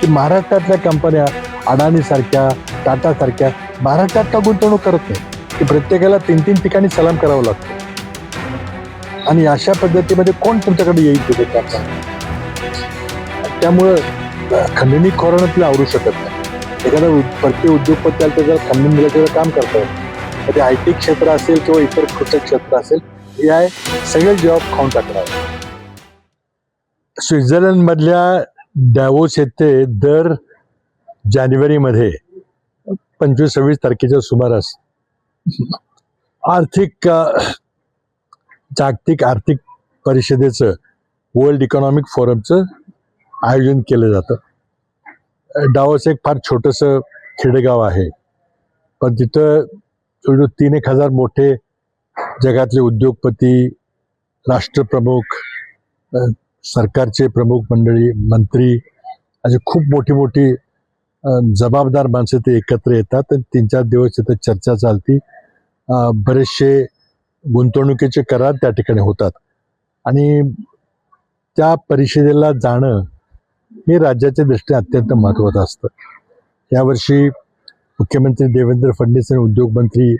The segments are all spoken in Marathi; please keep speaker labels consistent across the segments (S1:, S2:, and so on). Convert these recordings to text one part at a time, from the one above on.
S1: की महाराष्ट्रातल्या कंपन्या अडाणी सारख्या टाटा सारख्या महाराष्ट्रात का गुंतवणूक करत नाही? की प्रत्येकाला तीन तीन ठिकाणी सलाम करावं लागतं? आणि अशा पद्धतीमध्ये कोण तुमच्याकडे येईल तिथे त्याचा? त्यामुळं खंडणी खोरानं तिला आवरू शकत नाही. एखादा प्रत्येक उद्योगपत्याला उद्योगपती खंडणी दिल्याशिवाय काम करता येईल तर ते आय टी क्षेत्र असेल किंवा इतर कृषी क्षेत्र असेल या सगळे जॉब खाऊन टाकणार. स्वित्झर्लंड मधल्या डॅवोस येथे दर जानेवारीमध्ये पंचवीस सव्वीस तारखेच्या सुमारास. आर्थिक जागतिक आर्थिक परिषदेचं वर्ल्ड इकॉनॉमिक फोरमचं आयोजन केलं जातं. डावस एक फार छोटंसं खेडेगाव आहे. पण तिथं तीन एक हजार मोठे जगातले उद्योगपती राष्ट्रप्रमुख सरकारचे प्रमुख मंडळी मंत्री असे खूप मोठी मोठी जबाबदार माणसं ते एकत्र येतात आणि तीन चार दिवस तिथं चर्चा चालती. बरेचसे गुंतवणुकीचे करार त्या ठिकाणी होतात. आणि त्या परिषदेला जाणं हे राज्याच्या दृष्टीने अत्यंत महत्त्वाचं असतं. यावर्षी मुख्यमंत्री देवेंद्र फडणवीस आणि उद्योगमंत्री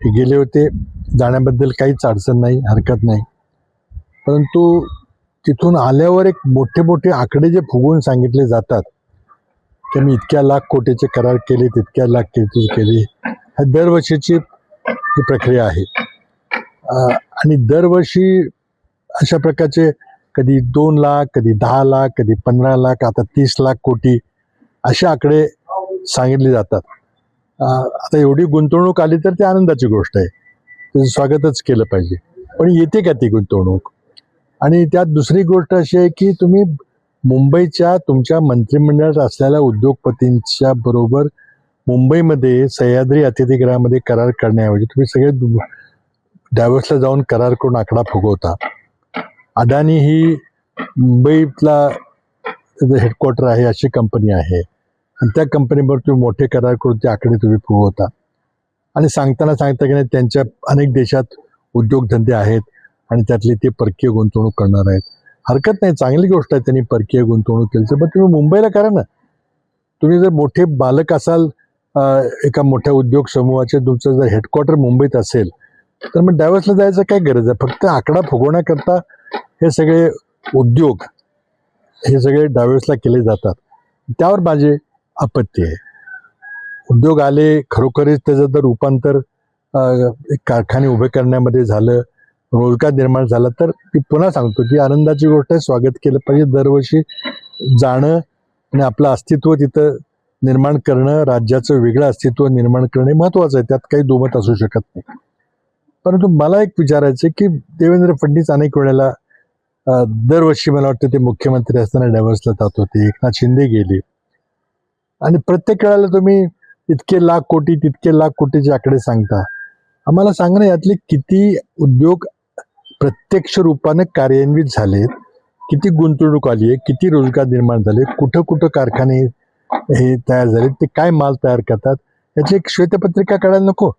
S1: हे गेले होते. जाण्याबद्दल काहीच अडचण नाही हरकत नाही. परंतु तिथून आल्यावर एक मोठे मोठे आकडे जे फुगवून सांगितले जातात की मी इतक्या लाख कोटीचे करार केले तितक्या लाख कोटीचे केले ह्या दरवर्षीची ही प्रक्रिया आहे. आणि दरवर्षी अशा प्रकारचे कधी दोन लाख कधी दहा लाख कधी पंधरा लाख आता तीस लाख कोटी असे आकडे सांगितले जातात. आता एवढी गुंतवणूक आली तर ती आनंदाची गोष्ट आहे. त्याचं स्वागतच केलं पाहिजे. पण येते का ती गुंतवणूक? आणि त्यात दुसरी गोष्ट अशी आहे की तुम्ही मुंबईच्या तुमच्या मंत्रिमंडळात असलेल्या उद्योगपतींच्या बरोबर मुंबईमध्ये सह्याद्री अतिथीगृहामध्ये करार करण्याऐवजी तुम्ही सगळे डायव्हर्सला जाऊन करार करून आकडा फुगवता. अदानी ही मुंबईतला हेडक्वार्टर आहे अशी कंपनी आहे. आणि त्या कंपनीवर तुम्ही मोठे करार करून ते आकडे तुम्ही फुगवता. आणि सांगताना सांगता की नाही त्यांच्या अनेक देशात उद्योगधंदे आहेत. आणि त्यातली ते परकीय गुंतवणूक करणार आहेत. हरकत नाही चांगली गोष्ट आहे त्यांनी परकीय गुंतवणूक केली. तर पण तुम्ही मुंबईला करा ना. तुम्ही जर मोठे बालक असाल एका मोठ्या उद्योग समूहाचे तुमचं जर हेडक्वार्टर मुंबईत असेल तर मग डायव्हर्सला जायचं काय गरज आहे? फक्त आकडा फुगवण्याकरता हे सगळे उद्योग हे सगळे डायव्हर्सला केले जातात. त्यावर माझे आपत्ती आहे. उद्योग आले खरोखरच त्याचं जर रूपांतर एक कारखाने उभे करण्यामध्ये झालं रोजगार निर्माण झाला तर ती पुन्हा सांगतो की आनंदाची गोष्ट आहे स्वागत केलं पाहिजे. दरवर्षी जाणं आणि आपलं अस्तित्व तिथं निर्माण करणं राज्याचं वेगळं अस्तित्व निर्माण करणे महत्वाचं आहे. त्यात काही दोमत असू शकत नाही. परंतु मला एक विचारायचं की देवेंद्र फडणवीस अनेक वेळेला दरवर्षी मला वाटतं ते मुख्यमंत्री असताना डायव्हर्सला जात होते एकनाथ शिंदे गेले. आणि प्रत्येक वेळेला तुम्ही इतके लाख कोटी तितके लाख कोटीचे आकडे सांगता. आम्हाला सांगणं ना यातले किती उद्योग प्रत्यक्ष रूपानं कार्यान्वित झालेत किती गुंतवणूक आली आहे किती रोजगार निर्माण झाले कुठं कुठं कारखाने हे तयार झाले ते काय माल तयार करतात याची एक श्वेतपत्रिका काढायला नको.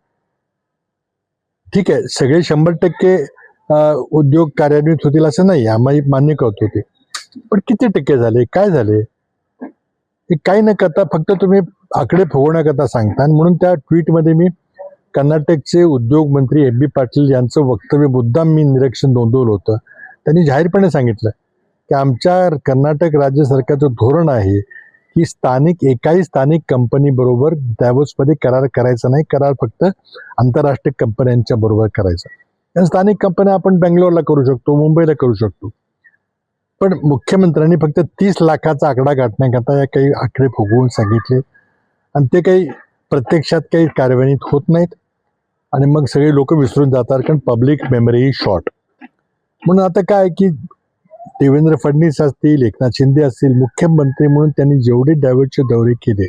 S1: ठीक आहे सगळे शंभर टक्के उद्योग कार्यान्वित होतील असं नाही आम्ही मान्य करतो ते. पण किती टक्के झाले काय झाले? हे काही न करता फक्त तुम्ही आकडे फुगवण्याकरता सांगता म्हणून त्या ट्विटमध्ये मी कर्नाटकचे उद्योग मंत्री एम बी पाटील यांचं वक्तव्य मुद्दाम मी निरीक्षण नोंदवलं होतं. त्यांनी जाहीरपणे सांगितलं की आमच्या कर्नाटक राज्य सरकारचं धोरण आहे की स्थानिक एकाही स्थानिक कंपनीबरोबर बरोबर करार करायचा नाही. करार फक्त आंतरराष्ट्रीय कंपन्यांच्या बरोबर करायचा. आणि स्थानिक कंपन्या आपण बेंगलोरला करू शकतो मुंबईला करू शकतो. पण मुख्यमंत्र्यांनी फक्त तीस लाखाचा आकडा गाठण्याकरता या काही आकडे फुगवून सांगितले. आणि ते काही प्रत्यक्षात काही कार्यान्वित होत नाहीत. आणि मग सगळे लोक विसरून जातात कारण पब्लिक मेमरी ही शॉर्ट म्हणून आता काय की देवेंद्र फडणवीस असतील एकनाथ शिंदे असतील मुख्यमंत्री म्हणून त्यांनी जेवढे डायव्हर्सचे दौरे केले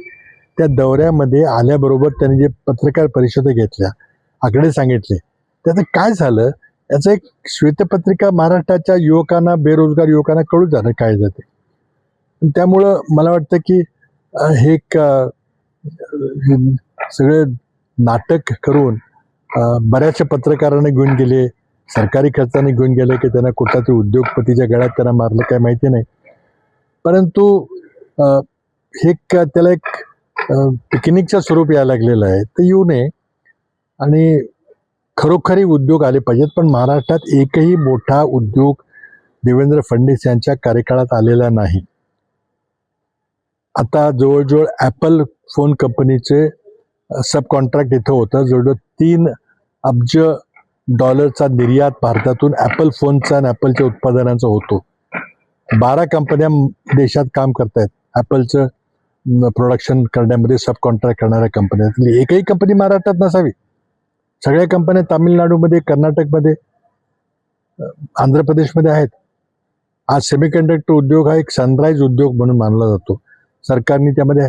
S1: त्या दौऱ्यामध्ये आल्याबरोबर त्यांनी जे पत्रकार परिषदा घेतल्या आकडे सांगितले त्याचं काय झालं? याचं एक श्वेतपत्रिका महाराष्ट्राच्या युवकांना बेरोजगार युवकांना कळू जाणं काय जाते. त्यामुळं मला वाटतं की हे एक सगळे नाटक करून बऱ्याचशा पत्रकारांना घेऊन गेले सरकारी खर्चाने घेऊन गेले की त्यांना कुठला तरी उद्योगपतीच्या गळ्यात त्यांना मारलं काय माहिती नाही. परंतु हे का त्याला एक पिकनिकचं स्वरूप यायला लागलेलं आहे. ते येऊ नये. आणि खरोखरी उद्योग आले पाहिजेत पण महाराष्ट्रात एकही मोठा उद्योग देवेंद्र फडणवीस यांच्या कार्यकाळात आलेला नाही. आता जवळजवळ ॲपल फोन कंपनीचे सब कॉन्ट्रॅक्ट इथं होतं. जवळजवळ तीन अब्ज डॉलरचा निर्यात भारतातून ॲपल फोनचा आणि ॲपलच्या उत्पादनांचा होतो. बारा कंपन्या देशात काम करतायत. ॲपलचं प्रोडक्शन करण्यामध्ये सब कॉन्ट्रॅक्ट करणाऱ्या कंपन्या म्हणजे एकही कंपनी महाराष्ट्रात नसावी. सगळ्या कंपन्या तामिळनाडूमध्ये कर्नाटकमध्ये आंध्र प्रदेशमध्ये आहेत. आज सेमीकंडक्टर उद्योग हा एक सनराईज उद्योग म्हणून मानला जातो. सरकारने त्यामध्ये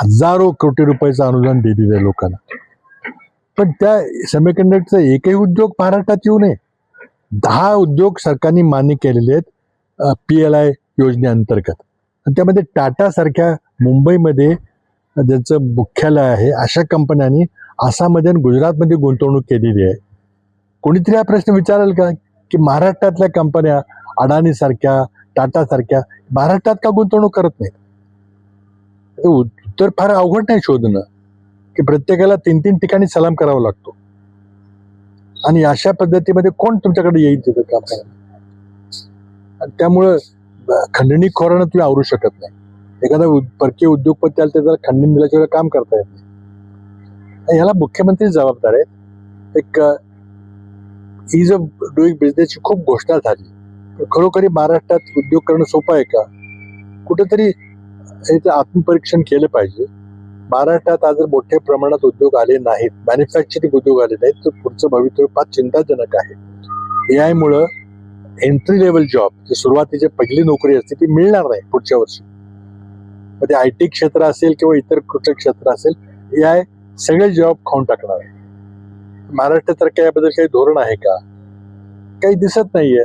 S1: हजारो कोटी रुपयाचं अनुदान दिलेलं आहे लोकांना. पण त्या सेमीकंडक्टरचा एकही उद्योग महाराष्ट्रात येऊ नये. दहा उद्योग सरकारने मान्य केलेले आहेत पी एल आय योजनेअंतर्गत. आणि त्यामध्ये टाटा सारख्या मुंबईमध्ये ज्याचं मुख्यालय आहे अशा कंपन्यांनी आसाममध्ये आणि गुजरातमध्ये गुंतवणूक केलेली आहे. कोणीतरी हा प्रश्न विचारेल का? की महाराष्ट्रातल्या कंपन्या अडाणीसारख्या सारख्या महाराष्ट्रात का गुंतवणूक करत नाहीत? उत्तर फार अवघड नाही शोधणं की प्रत्येकाला तीन तीन ठिकाणी सलाम करावा लागतो. आणि अशा पद्धतीमध्ये कोण तुमच्याकडे येईल तिथं काम करायला? त्यामुळं खंडणी खोरणं तुम्ही आवरू शकत नाही. एखादा परकीय उद्योगपती आला तर त्याला खंडणी दिल्याशिवाय काम करता येत नाही. आणि मुख्यमंत्री जबाबदार आहेत. एक इज अ डुईंग बिझनेसची खूप घोषणा झाली खरोखरी महाराष्ट्रात उद्योग करणं सोपं आहे का? कुठेतरी याचं आत्मपरीक्षण केलं पाहिजे. महाराष्ट्रात आज जर मोठ्या प्रमाणात उद्योग आले नाहीत मॅन्युफॅक्चरिंग उद्योग आले नाहीत तर पुढचं भवितव्य फार चिंताजनक आहे. ए आय मुळे एंट्री लेवल जॉब जे सुरुवातीची पहिली नोकरी असते ती मिळणार नाही पुढच्या वर्षी. मग ते आय टी क्षेत्र असेल किंवा इतर कुठलं क्षेत्र असेल ए आय सगळे जॉब खाऊन टाकणार आहे. महाराष्ट्रासारख्या याबद्दल काही धोरण आहे का? काही दिसत नाहीये.